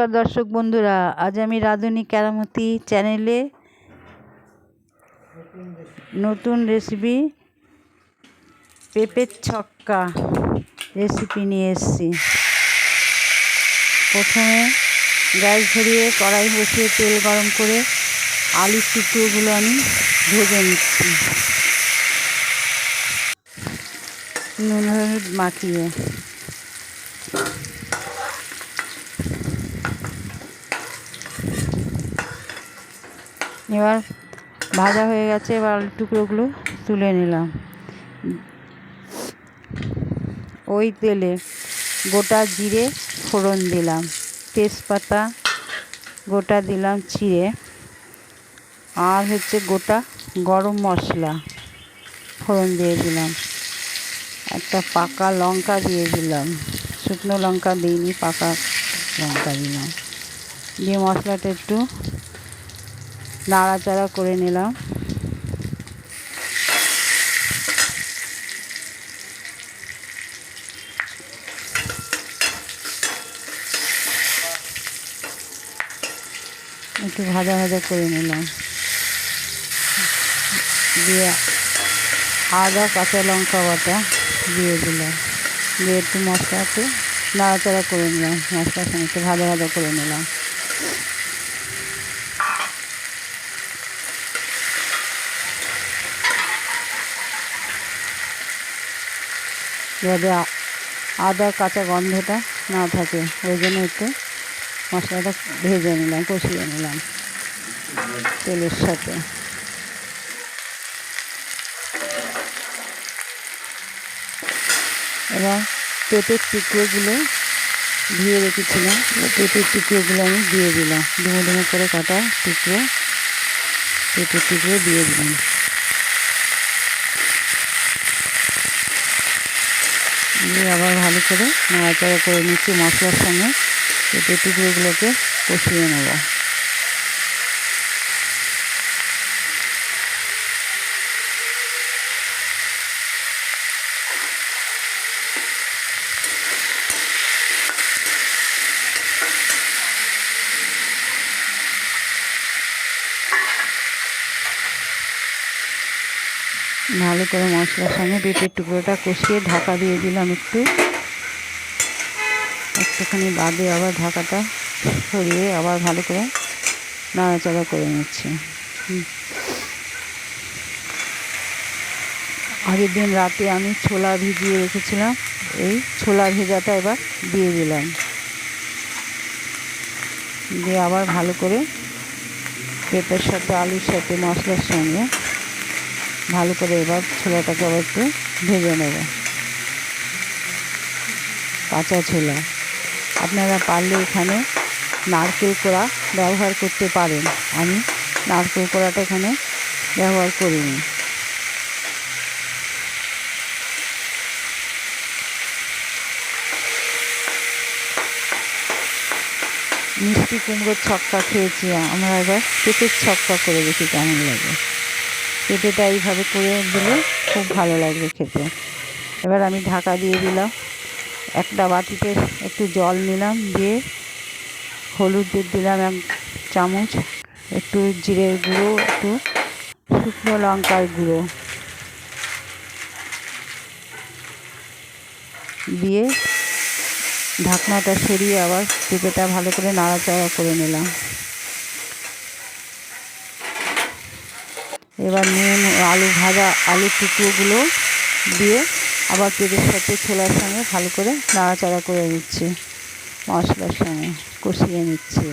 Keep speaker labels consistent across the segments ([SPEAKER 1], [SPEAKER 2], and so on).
[SPEAKER 1] নমস্কার দর্শক বন্ধুরা, আজ আমি রাঁধুনি কেরামতি চ্যানেলে নতুন রেসিপি পেঁপের ছক্কা রেসিপি নিয়ে এসেছি। প্রথমে গ্যাস ধরিয়ে কড়াই বসিয়ে তেল গরম করে আলুর টুকরোগুলো আমি ভেজে নিচ্ছি। নুন, হলুদ মাখিয়ে এবার ভাজা হয়ে গেছে, এবার আলুর টুকরোগুলো তুলে নিলাম। ওই তেলে গোটা জিরে ফোড়ন দিলাম, তেজপাতা গোটা দিলাম ছিঁড়ে আর হচ্ছে গোটা গরম মশলা ফোড়ন দিয়ে দিলাম। একটা পাকা লঙ্কা দিয়ে দিলাম, শুকনো লঙ্কা দিইনি, পাকা লঙ্কা দিলাম। দিয়ে মশলাটা একটু নাড়াচাড়া করে নিলাম। একটু ভাজা ভাজা করে নিলাম। দিয়ে আদা, কাঁচা লঙ্কা বাটা দিয়ে দিলাম। দিয়ে একটু মশলা একটু নাড়াচাড়া করে নিলাম। মশলার সঙ্গে একটু ভাজা ভাজা করে নিলাম। যাতে আদা, কাঁচা গন্ধটা না থাকে। ওই জন্য একটু মশলাটা ভেজে নিলাম, কষিয়ে নিলাম তেলের সাথে। এবার পেঁপের টুকরোগুলো ধুয়ে রেখেছিলাম। পেঁপের টুকরোগুলো আমি দিয়ে দিলাম। ডুমো ডুমো করে কাটা টুকরো, পেঁপের টুকরো দিয়ে দিলাম। দিয়ে আবার ভালো করে নাড়াচাড়া করে নিচ্ছি মশলার সঙ্গে। পেঁপে টুকরোগুলোকে কষিয়ে নেব। ভালো করে মশলার সঙ্গে পেঁপের টুকরোটা কষিয়ে ঢাকা দিয়ে দিলাম একটু। একটুখানি বাদে আবার ঢাকাটা সরিয়ে আবার ভালো করে নাড়াচাড়া করে নিচ্ছি। আগের দিন রাতে আমি ছোলা ভিজিয়ে রেখেছিলাম, এই ছোলা ভেজাটা এবার দিয়ে দিলাম। দিয়ে আবার ভালো করে পেঁপের সাথে, আলুর সাথে, মশলার সঙ্গে ভালো করে এবার ছোলাটাকে আবার একটু ভেজে নেব। কাঁচা ছোলা। আপনারা পারলে এখানে নারকেল কোড়া ব্যবহার করতে পারেন। আমি নারকেল কোড়াটা এখানে ব্যবহার করিনি। মিষ্টি কুমড়োর ছক্কা খেয়েছি আমরা এবার পেঁপের ছক্কা করে দেখি কেমন লাগে। পেঁপেটা এইভাবে করে দিলে খুব ভালো লাগবে খেতে। এবার আমি ঢাকা দিয়ে দিলাম। একটা বাটিতে একটু জল নিলাম দিয়ে হলুদ দিয়ে দিলাম এক চামচ। একটু জিরের গুঁড়ো, একটু শুকনো লঙ্কার গুঁড়ো। দিয়ে ঢাকনাটা সরিয়ে আবার পেঁপেটা ভালো করে নাড়াচাড়া করে নিলাম। এবার নুন আলু ভাজা আলুর টুকরোগুলো দিয়ে আবার পেঁপের সাথে ছোলার সঙ্গে ভালো করে নাড়াচাড়া করে নিচ্ছি। মশলার সঙ্গে কষিয়ে নিচ্ছি।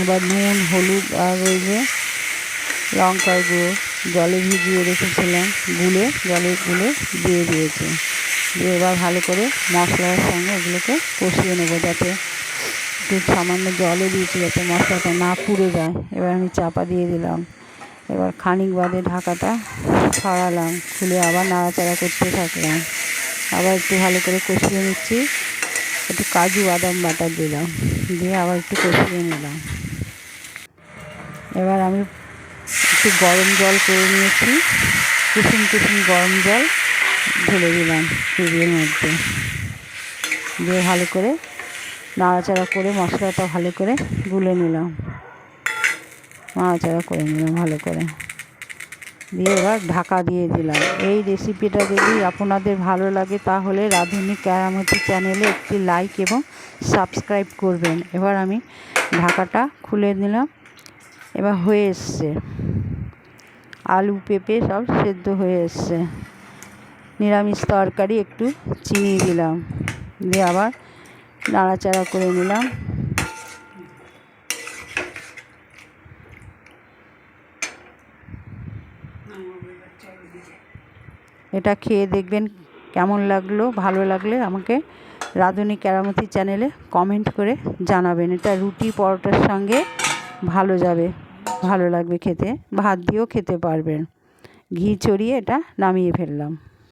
[SPEAKER 1] এবার নুন, হলুদ আর যে লঙ্কার গুঁড়ো। জলে ভিজিয়ে রেখেছিলাম, গুলে, জলে গুলে দিয়ে দিয়েছি। দিয়ে এবার ভালো করে মশলার সঙ্গে ওগুলোকে কষিয়ে নেব যাতে একটু সামান্য জলে দিয়েছি যাতে মশলাটা না পুড়ে যায়। এবার আমি চাপা দিয়ে দিলাম। এবার খানিক বাদে ঢাকাটা ছড়ালাম খুলে আবার নাড়াচাড়া করতে থাকলাম। আবার একটু ভালো করে কষিয়ে নিচ্ছি। একটু কাজু বাদাম বাটা দিলাম, দিয়ে আবার একটু কষিয়ে নিলাম। এবার আমি একটু গরম জল করে নিয়েছি। কুসুম কুসুম গরম জল ঢেলে দিলাম চুবির মধ্যে। দিয়ে ভালো করে নাড়াচাড়া করে, মশলাটা ভালো করে গুলে নিলাম। নাড়াচাড়া করে নিলাম ভালো করে। দিয়ে এবার ঢাকা দিয়ে দিলাম। এই রেসিপিটা যদি আপনাদের ভালো লাগে, তাহলে রাঁধুনি কেরামতি চ্যানেলে একটি লাইক এবং সাবস্ক্রাইব করবেন। এবার আমি ঢাকাটা খুলে দিলাম এবার হয়ে এসছে। আলু, পেঁপে সব সেদ্ধ হয়ে এসছে। নিরামিষ তরকারি একটু চিনি দিলাম। দিয়ে আবার নাড়াচাড়া করে নিলাম। এটা খেয়ে দেখবেন কেমন লাগল, ভালো লাগলে আমাকে রাঁধুনি কেরামতি চ্যানেলে কমেন্ট করে জানাবেন। এটা রুটি পরোটার সঙ্গে ভালো যাবে ভালো লাগবে খেতে। ভাত দিয়েও খেতে পারবেন। ঘি চড়িয়ে এটা নামিয়ে ফেললাম।